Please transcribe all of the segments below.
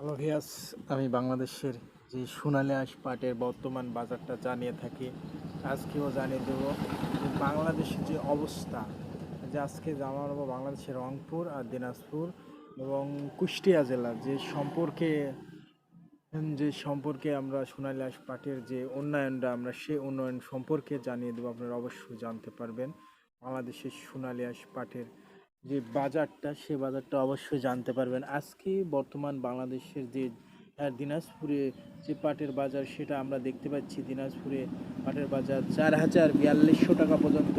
Hello ভিয়াস আমি বাংলাদেশের যে সোনালী আঁশ পাটের বর্তমান বাজারটা জানিয়ে থাকি। আজকেও জানিয়ে দেব যে বাংলাদেশের যে অবস্থা, যে আজকে জানাব বাংলাদেশের রংপুর আর দিনাজপুর এবং কুষ্টিয়া জেলা, যে সম্পর্কে যে সম্পর্কে আমরা সোনালী আঁশ পাটের যে উন্নয়নটা, আমরা সে উন্নয়ন সম্পর্কে জানিয়ে দেবো। আপনারা অবশ্যই জানতে পারবেন বাংলাদেশের সোনালী আঁশ পাটের যে বাজারটা, সে বাজারটা অবশ্যই জানতে পারবেন। আজকে বর্তমান বাংলাদেশের যে দিনাজপুরে যে পাটের বাজার, সেটা আমরা দেখতে পাচ্ছি। দিনাজপুরে পাটের বাজার চার হাজার বিয়াল্লিশশো টাকা পর্যন্ত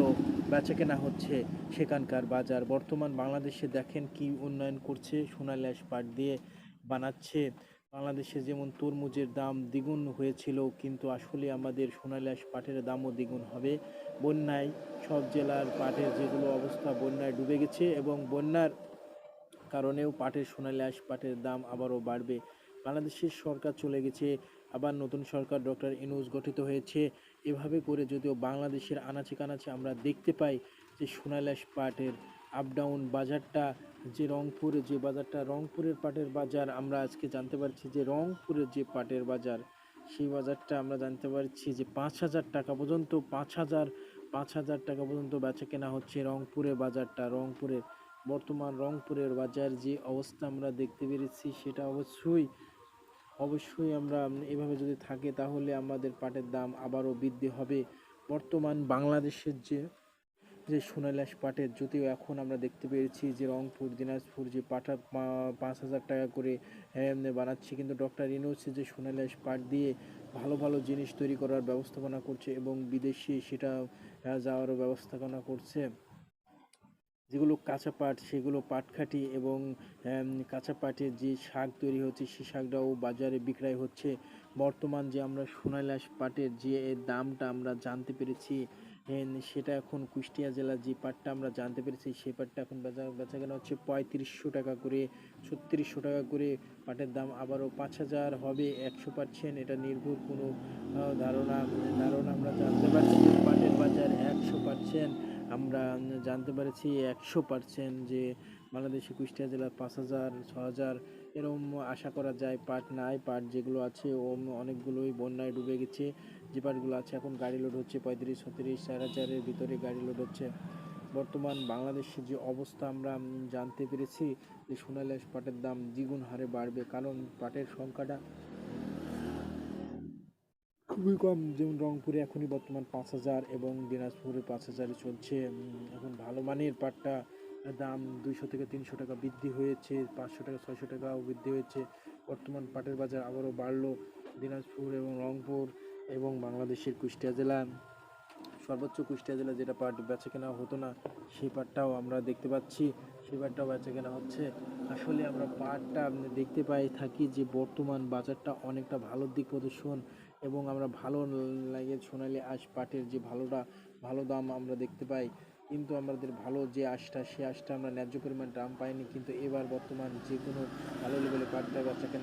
বেচা কেনা হচ্ছে সেখানকার বাজার। বর্তমান বাংলাদেশে দেখেন কি উন্নয়ন করছে। সোনালিয়াস পাট দিয়ে বানাচ্ছে। বাংলাদেশে যেমন তরমুজের দাম দ্বিগুণ হয়েছিল, কিন্তু আসলে আমাদের সোনালী আঁশ পাটের দামও দ্বিগুণ হবে। বন্যায় সব জেলার পাটের যেগুলো অবস্থা বন্যায় ডুবে গেছে এবং বন্যার কারণেও পাটের সোনালী আঁশ পাটের দাম আবারও বাড়বে। বাংলাদেশের সরকার চলে গেছে, আবার নতুন সরকার ডক্টর ইনুস গঠিত হয়েছে। এভাবে করে যদিও বাংলাদেশের আনাচে কানাচে আমরা দেখতে পাই যে সোনালী আঁশ পাটের আপ ডাউন বাজারটা যে রংপুরের যে বাজারটা রংপুরের পাটের বাজার আমরা আজকে জানতে পারছি যে রংপুরের যে পাটের বাজার সেই বাজারটা আমরা জানতে পারছি যে পাঁচ হাজার টাকা পর্যন্ত, পাঁচ হাজার পাঁচ হাজার টাকা পর্যন্ত বেচা কেনা হচ্ছে রংপুরের বাজারটা, রংপুরের বর্তমান রংপুরের বাজার যে অবস্থা আমরা দেখতে পেরেছি সেটা অবশ্যই অবশ্যই আমরা এভাবে যদি থাকে তাহলে আমাদের পাটের দাম আবারও বৃদ্ধি হবে। বর্তমান বাংলাদেশের যে যে সোনালাস পাটের যদিও এখন আমরা দেখতে পেয়েছি যে রংপুর, দিনাজপুর যে পাটা পাঁচ হাজার টাকা করে বানাচ্ছে কিন্তু ডক্টর ইনোস যে সোনালাস পাট দিয়ে ভালো ভালো জিনিস তৈরি করার ব্যবস্থাপনা করছে এবং বিদেশি সেটা যাওয়ারও ব্যবস্থাপনা করছে। যেগুলো কাঁচা পাট, সেগুলো পাটখাটি এবং কাঁচা পাটের যে শাক তৈরি হচ্ছে সেই শাকটাও বাজারে বিক্রয় হচ্ছে। বর্তমান যে আমরা সোনালাস পাটের যে দামটা আমরা জানতে পেরেছি সেটা এখন কুষ্টিয়া জেলার যে পাটটা আমরা জানতে পেরেছি, সেই পাটটা এখন বেচা কেনা হচ্ছে পঁয়ত্রিশশো টাকা করে, ছত্রিশশো টাকা করে। পাটের দাম আবারও পাঁচ হাজার হবে, একশো পার্সেন্ট। এটা নির্ভর কোনো ধারণা ধারণা আমরা জানতে পারছি পাটের বাজার একশো পার্সেন্ট। আমরা জানতে পেরেছি একশো পার্সেন্ট যে বাংলাদেশে কুষ্টিয়া জেলার পাঁচ হাজার, ছ হাজার এরকম আশা করা যায় পাট নাই পাট যেগুলো আছে ও অনেকগুলোই বন্যায় ডুবে গেছে। যে পাটগুলো আছে, এখন গাড়ি লোড হচ্ছে পঁয়ত্রিশ, ছত্রিশ, চার হাজারের ভিতরে গাড়ি লোড হচ্ছে। বর্তমান বাংলাদেশের যে অবস্থা আমরা জানতে পেরেছি, যে সোনালী পাটের দাম দ্বিগুণ হারে বাড়বে, কারণ পাটের সংখ্যাটা খুবই কম। যেমন রংপুরে এখনই বর্তমান পাঁচ হাজার এবং দিনাজপুরে পাঁচ হাজারে চলছে। এখন ভালো মানের পাটটা দাম দুইশো থেকে তিনশো টাকা বৃদ্ধি হয়েছে, পাঁচশো টাকা, ছয়শো টাকাও বৃদ্ধি হয়েছে। বর্তমান পাটের বাজার আবারও বাড়লো। দিনাজপুর এবং রংপুর এবং বাংলাদেশের কুষ্টিয়া জেলা। সর্বোচ্চ কুষ্টিয়া জেলা যেটা পাট বেচা কেনা হতো না, সেই পাটটাও আমরা দেখতে পাচ্ছি। সেই পাটটাও বেচা কেনা হচ্ছে। আসলে আমরা পাটটা দেখতে পাই থাকি যে বর্তমান বাজারটা অনেকটা ভালো দিক প্রদর্শন এবং আমরা ভালো লাগে সোনালি আঁশ পাটের যে ভালোটা, ভালো দাম আমরা দেখতে পাই। কিন্তু আমাদের ভালো যে আশটা সে আশটা আমরা ন্যায্য পরিমাণ দাম পাইনি, কিন্তু এবার বর্তমান যে কোনো ভালো লেভেলে পাটটা বাচ্চা কেনা